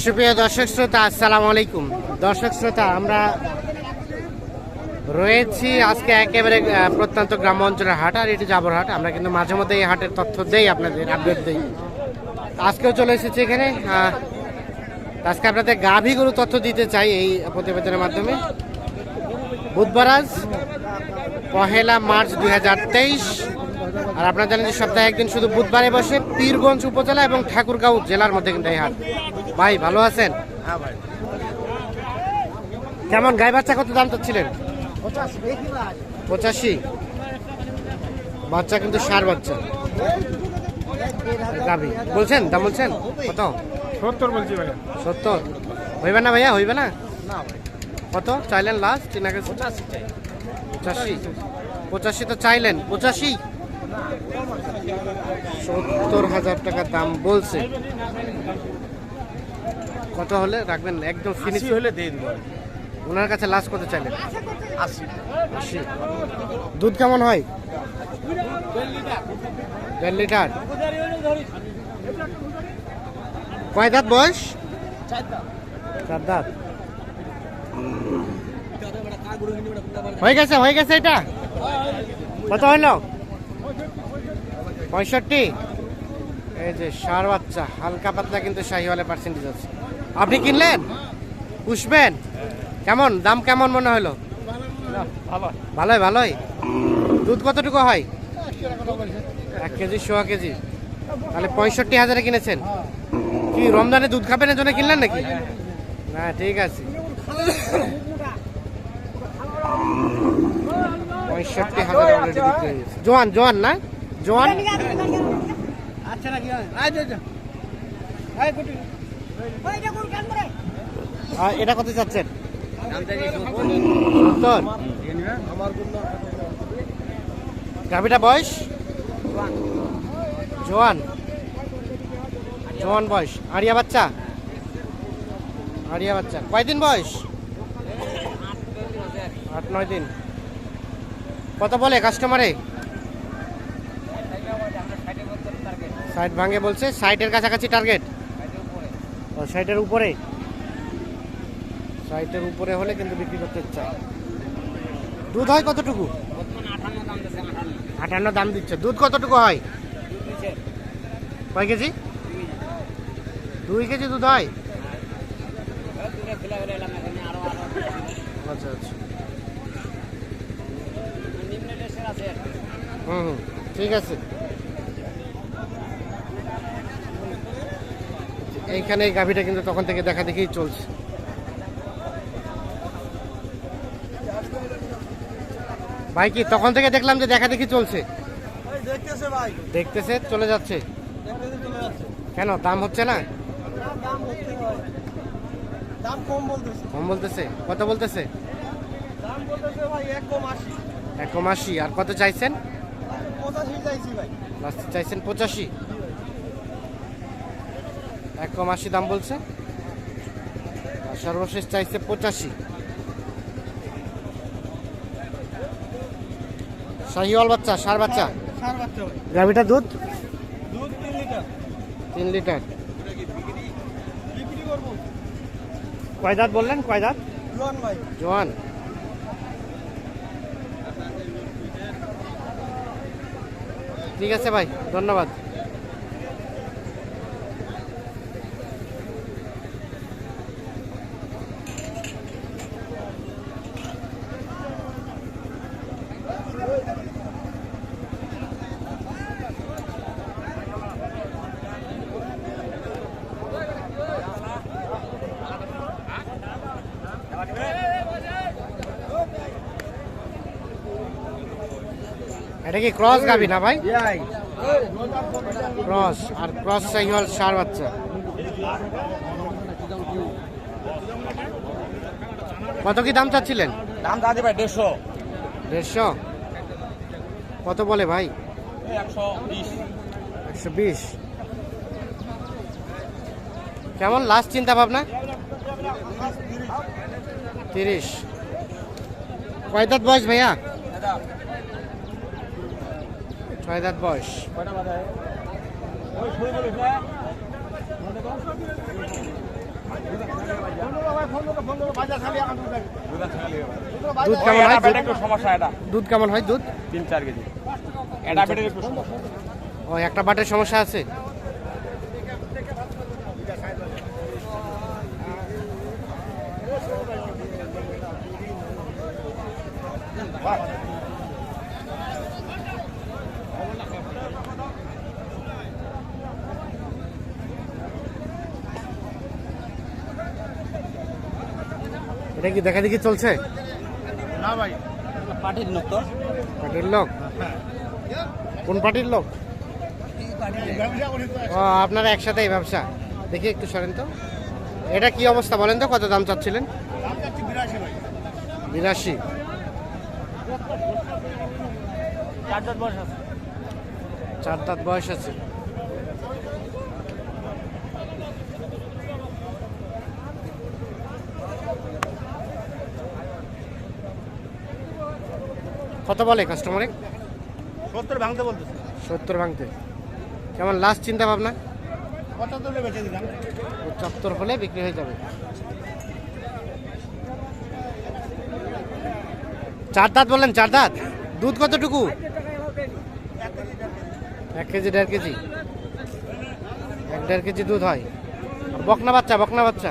সুপ্রিয় দর্শক শ্রোতা, আসসালামু আলাইকুম। দর্শক শ্রোতা, আমরা রয়েছি আজকে একেবারে প্রত্যন্ত গ্রাম অঞ্চলের হাট আর এটি জাবর হাট। আমরা কিন্তু মাঝে মধ্যে এই হাটের তথ্য দেই, আপনাদের আপডেট দেই। আজকেও চলে এসেছি এখানে। আজকে আপনাদের গাভী গরু তথ্য দিতে চাই এই প্রতিবেদনের মাধ্যমে। বুধবার আজ, পহেলা মার্চ দুই হাজার তেইশ। আর আপনারা জানেন যে সপ্তাহে একদিন শুধু বুধবারে বসে পীরগঞ্জ উপজেলা এবং ঠাকুরগাঁও জেলার মধ্যে কিন্তু এই হাট। ভাই ভালো আছেন? হ্যাঁ ভাই। কেমন গাই বাচ্চা কত দাম চাচ্ছিলেন? পঁচাশি বাচ্চা কিন্তু সার বাচ্চা। গাবি। বলছেন দাম বলছেন? কত? সত্তর বলছি সত্তর? হইবে না ভাইয়া হইবে না? কত? চাইলেন লাস্ট তিন আগে পঁচাশি। পঁচাশি তো চাইলেন পঁচাশি? সত্তর হাজার টাকা দাম বলছে। কত হলে রাখবেন? একদম ফিনিশ হলে দিয়ে দিব ওনার কাছে লাস্ট কত চাইলেন? আশি। আশি। দুধ কেমন হয়? দেড় লিটার। কয় দাঁত বয়স? চার দাঁত। হয়ে গেছে হয়ে গেছে এটা? কত হলো? পঁয়ষট্টি? এই যে সার বাচ্চা হালকা পাতলা কিন্তু শাহিওয়ালে পার্সেন্টেজ আছে। আপনি কিনলেন? পুষবেন? কেমন? দাম কেমন মনে হলো? ভালোই ভালোই। দুধ কতটুকু হয়? এক কেজি, সোয়া কেজি। তাহলে পঁয়ষট্টি হাজারে কিনেছেন? কি, রমজানে দুধ খাবেন এর জন্য কিনলেন নাকি? না, ঠিক আছে। পঁয়ষট্টি হাজার জোয়ান জোয়ান না? জোয়ান? আচ্ছা এটা কত চাচ্ছেন? গাভিটা বয়স? জোয়ান। জোয়ান বয়স। আড়িয়া বাচ্চা? আড়িয়া বাচ্চা। কয়দিন বয়স? আট, নয় দিন। কত বলে কাস্টমারে সাইড ভাঙে বলছে সাইটের কাছাকাছি টার্গেট সাইটের উপরে? সাইটের উপরে হলে কিন্তু বিক্রি করতে চাই দুধ হয় কতটুকু? আটান্ন দাম দিচ্ছে। দুধ কতটুকু হয়? কয় কেজি? দুই কেজি দুধ হয়? আচ্ছা আচ্ছা। হুম হুম ঠিক আছে। এইখানে এই গাভিটা কিন্তু তখন থেকে দেখা দেখেই চলছে। ভাই কি তখন থেকে দেখলাম যে দেখা দেখি চলছে? দেখতেছে চলে যাচ্ছে? কেন দাম হচ্ছে না? কম বলতেছে। কত বলতেছে? এক কম আশি। আশি আর কত চাইছেন? চাইছেন পঁচাশি। এক কম আশি দাম বলছে। আর সর্বশেষ চাইছে পঁচাশি। শাহিওয়াল বাচ্চা সার বাচ্চা? গাভিটা দুধ? তিন লিটার। কয় দাঁত বললেন? কয় দাঁত? জোয়ান। ঠিক আছে ভাই ধন্যবাদ। এটা কি ক্রস গাবি না ভাই? ক্রস আর ক্রস সাইহল সার বাচ্চা। কত কি দাম চাচ্ছিলেন? দাম দাদি ভাই দেড়শো। দেড়শো? কত বলে ভাই? একশো বিশ। কেমন লাস্ট চিন্তা ভাবনা? তিরিশ। কয় দাঁত বয়স ভাইয়া? ছয় বয়স। হ্যাঁ। দুধ কেমন হয়? সমস্যা এটা। দুধ কেমন হয় দুধ? তিন চার কেজি। এটা ও একটা বাটের সমস্যা আছে? Wow. এটা কি দেখা দেখি চলছে? না ভাই। পাঠিয়ে দিন তো। পার্টির লোক? কোন পার্টির লোক? ও আপনারা একসাথে এই ব্যবসা। দেখি একটু সরেন তো। এটা কি অবস্থা বলেন তো কত দাম চাচ্ছিলেন? বিরাশি। চার দশ বয়স আছে। চার দাঁত বয়স আছে। কত বলে কাস্টমারে সত্তর ভাঙতে বলতে সত্তর ভাঙতে। কেমন লাস্ট চিন্তা ভাবনা? পঁচাত্তরে বেঁচে দিলাম। চত্বর হলে বিক্রি হয়ে যাবে। চার দাঁত বললেন চার দাঁত দুধ কতটুকু? এক কেজি দেড় কেজি। এক দেড় কেজি দুধ হয়। বকনা বাচ্চা বকনা বাচ্চা।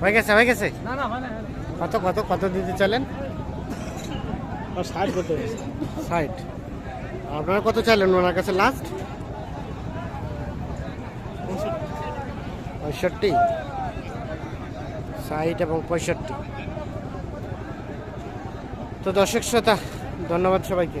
হয়ে গেছে না না হয় না কত কত কত দিতে চাইলেন? ষাট করতে ষাট। আপনারা কত চাইলেন ওনার কাছে লাস্ট পঁয়ষট্টি। ষাট এবং পঁয়ষট্টি। তো দর্শক শ্রোতা ধন্যবাদ সবাইকে।